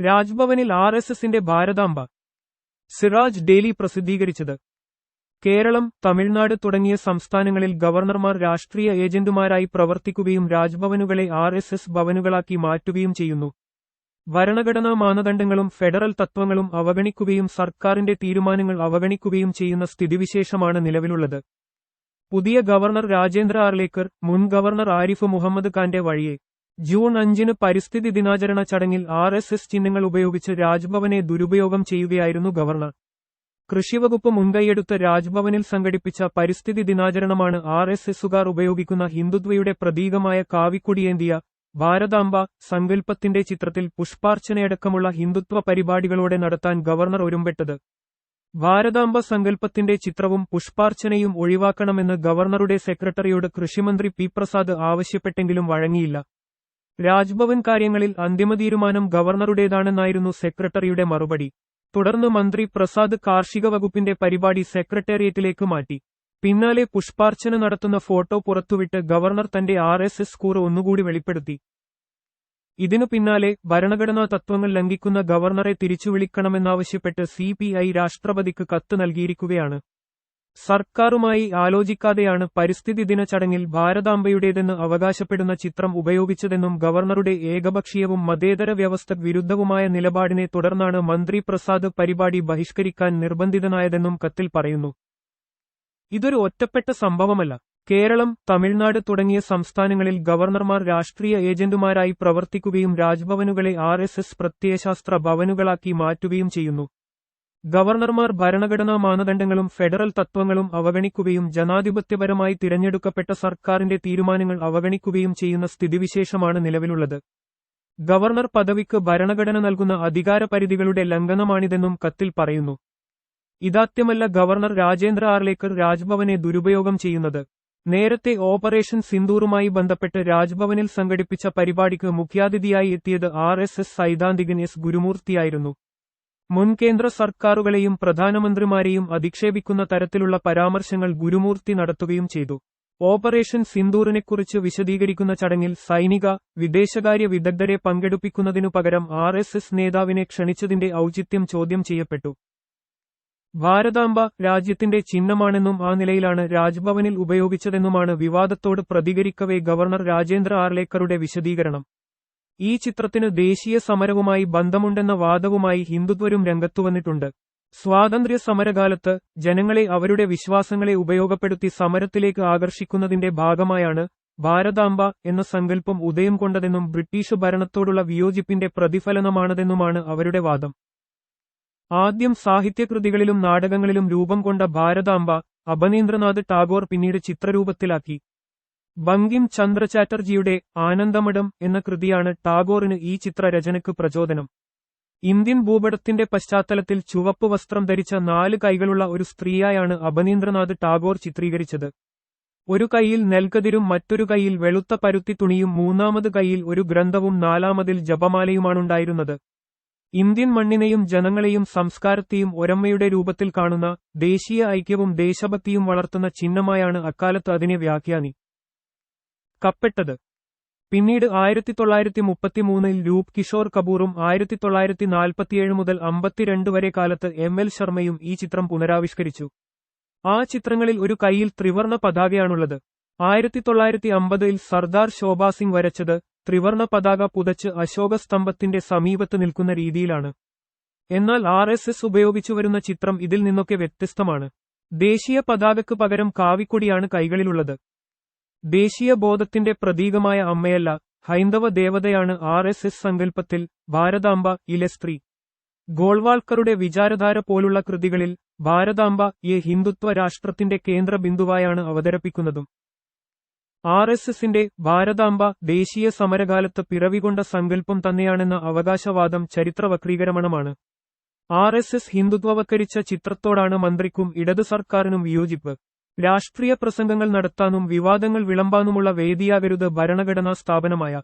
രാജ്ഭവനിൽ R S എസിന്റെ ഭാരതാംബ. Siraj daily പ്രസിദ്ധീകരിച്ചത്. കേരളം തമിഴ്നാട് തുടങ്ങിയ സംസ്ഥാനങ്ങളിൽ ഗവർണർമാർ രാഷ്ട്രീയ ഏജന്റുമാരായി പ്രവർത്തിക്കുകയും രാജ്ഭവനുകളെ ആർ എസ് എസ് ഭവനുകളാക്കി മാറ്റുകയും ചെയ്യുന്നു. ഭരണഘടനാ മാനദണ്ഡങ്ങളും ഫെഡറൽ തത്വങ്ങളും അവഗണിക്കുകയും സർക്കാരിന്റെ തീരുമാനങ്ങൾ അവഗണിക്കുകയും ചെയ്യുന്ന സ്ഥിതിവിശേഷമാണ് നിലവിലുള്ളത്. പുതിയ ഗവർണർ രാജേന്ദ്ര ആർലേക്കർ മുൻ ഗവർണർ ആരിഫ് മുഹമ്മദ് ഖാന്റെ വഴിയെ ജൂൺ അഞ്ചിന് പരിസ്ഥിതി ദിനാചരണ ചടങ്ങിൽ ആർ എസ് എസ് ചിഹ്നങ്ങൾ ഉപയോഗിച്ച് രാജ്ഭവനെ ദുരുപയോഗം ചെയ്യുകയായിരുന്നു ഗവർണർ. കൃഷിവകുപ്പ് മുൻകൈയെടുത്ത് രാജ്ഭവനിൽ സംഘടിപ്പിച്ച പരിസ്ഥിതി ദിനാചരണമാണ് ആർ എസ് എസുകാർ ഉപയോഗിക്കുന്ന ഹിന്ദുത്വയുടെ പ്രതീകമായ കാവിക്കൊടിയേന്തിയ ഭാരതാംബ സങ്കൽപ്പത്തിന്റെ ചിത്രത്തിൽ പുഷ്പാർച്ചനയടക്കമുള്ള ഹിന്ദുത്വ പരിപാടികളോടെ നടത്താൻ ഗവർണർ ഒരുമ്പെട്ടത്. ഭാരതാംബ സങ്കല്പത്തിന്റെ ചിത്രവും പുഷ്പാർച്ചനയും ഒഴിവാക്കണമെന്ന് ഗവർണറുടെ സെക്രട്ടറിയോട് കൃഷിമന്ത്രി പി പ്രസാദ് ആവശ്യപ്പെട്ടെങ്കിലും വഴങ്ങിയില്ല. രാജ്ഭവൻ കാര്യങ്ങളിൽ അന്തിമ തീരുമാനം ഗവർണറുടേതാണെന്നായിരുന്നു സെക്രട്ടറിയുടെ മറുപടി. തുടർന്ന് മന്ത്രി പ്രസാദ് കാർഷിക വകുപ്പിന്റെ പരിപാടി സെക്രട്ടേറിയറ്റിലേക്ക് മാറ്റി. പിന്നാലെ പുഷ്പാർച്ചന നടത്തുന്ന ഫോട്ടോ പുറത്തുവിട്ട് ഗവർണർ തന്റെ ആർ എസ് എസ് കൂറ് ഒന്നുകൂടി വെളിപ്പെടുത്തി. ഇതിനു പിന്നാലെ ഭരണഘടനാ തത്വങ്ങൾ ലംഘിക്കുന്ന ഗവർണറെ തിരിച്ചുവിളിക്കണമെന്നാവശ്യപ്പെട്ട് സി പി ഐ രാഷ്ട്രപതിക്ക് കത്ത് നൽകിയിരിക്കുകയാണ്. സർക്കാരുമായി ആലോചിക്കാതെയാണ് പരിസ്ഥിതി ദിന ചടങ്ങിൽ ഭാരതാംബയുടേതെന്ന് അവകാശപ്പെടുന്ന ചിത്രം ഉപയോഗിച്ചതെന്നും ഗവർണറുടെ ഏകപക്ഷീയവും മതേതര വ്യവസ്ഥ വിരുദ്ധവുമായ നിലപാടിനെ തുടർന്നാണ് മന്ത്രി പ്രസാദ് പരിപാടി ബഹിഷ്കരിക്കാൻ നിർബന്ധിതനായതെന്നും കത്തിൽ പറയുന്നു. ഇതൊരു ഒറ്റപ്പെട്ട സംഭവമല്ല. കേരളം തമിഴ്നാട് തുടങ്ങിയ സംസ്ഥാനങ്ങളിൽ ഗവർണർമാർ രാഷ്ട്രീയ ഏജന്റുമാരായി പ്രവർത്തിക്കുകയും രാജ്ഭവനുകളെ ആർ എസ് എസ് പ്രത്യയശാസ്ത്ര ഭവനുകളാക്കി മാറ്റുകയും ചെയ്യുന്നു. ഗവർണർമാർ ഭരണഘടനാ മാനദണ്ഡങ്ങളും ഫെഡറൽ തത്വങ്ങളും അവഗണിക്കുകയും ജനാധിപത്യപരമായി തിരഞ്ഞെടുക്കപ്പെട്ട സർക്കാരിന്റെ തീരുമാനങ്ങൾ അവഗണിക്കുകയും ചെയ്യുന്ന സ്ഥിതിവിശേഷമാണ് നിലവിലുള്ളത്. ഗവർണർ പദവിക്ക് ഭരണഘടന നൽകുന്ന അധികാരപരിധികളുടെ ലംഘനമാണിതെന്നും കത്തിൽ പറയുന്നു. ഇതാത്യമല്ല ഗവർണർ രാജേന്ദ്ര ആർലേക്കർ രാജ്ഭവനെ ദുരുപയോഗം ചെയ്യുന്നത്. നേരത്തെ ഓപ്പറേഷൻ സിന്ദൂറുമായി ബന്ധപ്പെട്ട് രാജ്ഭവനിൽ സംഘടിപ്പിച്ച പരിപാടിക്ക് മുഖ്യാതിഥിയായി എത്തിയത് ആർ എസ് എസ് സൈദ്ധാന്തികൻ എസ് ഗുരുമൂർത്തിയായിരുന്നു. മുൻ കേന്ദ്ര സർക്കാരുകളെയും പ്രധാനമന്ത്രിമാരെയും അധിക്ഷേപിക്കുന്ന തരത്തിലുള്ള പരാമർശങ്ങൾ ഗുരുമൂർത്തി നടത്തുകയും ചെയ്തു. ഓപ്പറേഷൻ സിന്ദൂറിനെക്കുറിച്ച് വിശദീകരിക്കുന്ന ചടങ്ങിൽ സൈനിക വിദേശകാര്യ വിദഗ്ധരെ പങ്കെടുപ്പിക്കുന്നതിനു പകരം ആർ എസ് എസ് നേതാവിനെ ക്ഷണിച്ചതിന്റെ ഔചിത്യം ചോദ്യം ചെയ്യപ്പെട്ടു. ഭാരതാംബ രാജ്യത്തിന്റെ ചിഹ്നമാണെന്നും ആ നിലയിലാണ് രാജ്ഭവനിൽ ഉപയോഗിച്ചതെന്നുമാണ് വിവാദത്തോട് പ്രതികരിക്കവേ ഗവർണർ രാജേന്ദ്ര ആർലേക്കറുടെ വിശദീകരണം. ഈ ചിത്രത്തിനു ദേശീയ സമരവുമായി ബന്ധമുണ്ടെന്ന വാദവുമായി ഹിന്ദുത്വരും രംഗത്തുവന്നിട്ടുണ്ട് സ്വാതന്ത്ര്യ സമരകാലത്ത് ജനങ്ങളെ അവരുടെ വിശ്വാസങ്ങളെ ഉപയോഗപ്പെടുത്തി സമരത്തിലേക്ക് ആകർഷിക്കുന്നതിന്റെ ഭാഗമായാണ് ഭാരതാംബ എന്ന സങ്കല്പം ഉദയം കൊണ്ടതെന്നും ബ്രിട്ടീഷ് ഭരണത്തോടുള്ള വിയോജിപ്പിന്റെ പ്രതിഫലനമാണതെന്നുമാണ് അവരുടെ വാദം. ആദ്യം സാഹിത്യകൃതികളിലും നാടകങ്ങളിലും രൂപം കൊണ്ട ഭാരതാംബ അപനീന്ദ്രനാഥ് ടാഗോർ പിന്നീട് ചിത്രരൂപത്തിലാക്കി. ബങ്കിം ചന്ദ്ര ചാറ്റർജിയുടെ ആനന്ദമഠം എന്ന കൃതിയാണ് ടാഗോറിന് ഈ ചിത്രരചനയ്ക്ക് പ്രചോദനം. ഇന്ത്യൻ ഭൂപടത്തിന്റെ പശ്ചാത്തലത്തിൽ ചുവപ്പ് വസ്ത്രം ധരിച്ച നാല് കൈകളുള്ള ഒരു സ്ത്രീയായാണ് അപനീന്ദ്രനാഥ് ടാഗോർ ചിത്രീകരിച്ചത്. ഒരു കൈയിൽ നെൽക്കതിരും മറ്റൊരു കൈയിൽ വെളുത്ത പരുത്തി തുണിയും മൂന്നാമത് കൈയിൽ ഒരു ഗ്രന്ഥവും നാലാമതിൽ ജപമാലയുമാണുണ്ടായിരുന്നത്. ഇന്ത്യൻ മണ്ണിനെയും ജനങ്ങളെയും സംസ്കാരത്തെയും ഒരമ്മയുടെ രൂപത്തിൽ കാണുന്ന ദേശീയ ഐക്യവും ദേശഭക്തിയും വളർത്തുന്ന ചിഹ്നമായാണ് അക്കാലത്ത് അതിനെ വ്യാഖ്യാനി. കപ്പെട്ടത്. പിന്നീട് ആയിരത്തി തൊള്ളായിരത്തി മുപ്പത്തിമൂന്നിൽ രൂപ് കിഷോർ കപൂറും ആയിരത്തി തൊള്ളായിരത്തി നാൽപ്പത്തിയേഴ് മുതൽ അമ്പത്തിരണ്ട് വരെ കാലത്ത് എം എൽ ശർമ്മയും ഈ ചിത്രം പുനരാവിഷ്കരിച്ചു. ആ ചിത്രങ്ങളിൽ ഒരു കൈയിൽ ത്രിവർണ പതാകയാണുള്ളത്. ആയിരത്തി തൊള്ളായിരത്തി അമ്പതിൽ സർദാർ ശോഭാ സിംഗ് വരച്ചത് ത്രിവർണ പതാക പുതച്ച് അശോക സ്തംഭത്തിന്റെ സമീപത്ത് നിൽക്കുന്ന രീതിയിലാണ്. എന്നാൽ ആർ എസ് എസ് ഉപയോഗിച്ചു വരുന്ന ചിത്രം ഇതിൽ നിന്നൊക്കെ വ്യത്യസ്തമാണ്. ദേശീയ പതാകയ്ക്ക് പകരം കാവിക്കൊടിയാണ് കൈകളിലുള്ളത്. ദേശീയ ബോധത്തിന്റെ പ്രതീകമായ അമ്മയല്ല ഹൈന്ദവ ദേവതയാണ് ആർ എസ് എസ് സങ്കല്പത്തിൽ ഭാരതാംബ ഇലെ സ്ത്രീ. ഗോൾവാൾക്കറുടെ വിചാരധാര പോലുള്ള കൃതികളിൽ ഭാരതാംബ ഈ ഹിന്ദുത്വ രാഷ്ട്രത്തിന്റെ കേന്ദ്ര ബിന്ദുവായാണ് അവതരിപ്പിക്കുന്നതും. ആർ എസ് എസിന്റെ ഭാരതാംബ ദേശീയ സമരകാലത്ത് പിറവികൊണ്ട സങ്കല്പം തന്നെയാണെന്ന അവകാശവാദം ചരിത്രവക്രീകരണമാണ് ആർ എസ് എസ് ഹിന്ദുത്വവത്കരിച്ച ചിത്രത്തോടാണ് മന്ത്രിക്കും ഇടതു സർക്കാരിനും വിയോജിപ്പ്. രാഷ്ട്രീയ പ്രസംഗങ്ങൾ നടത്താനും വിവാദങ്ങൾ വിളമ്പാനുമുള്ള വേദിയാകരുത് ഭരണഘടനാ സ്ഥാപനമായ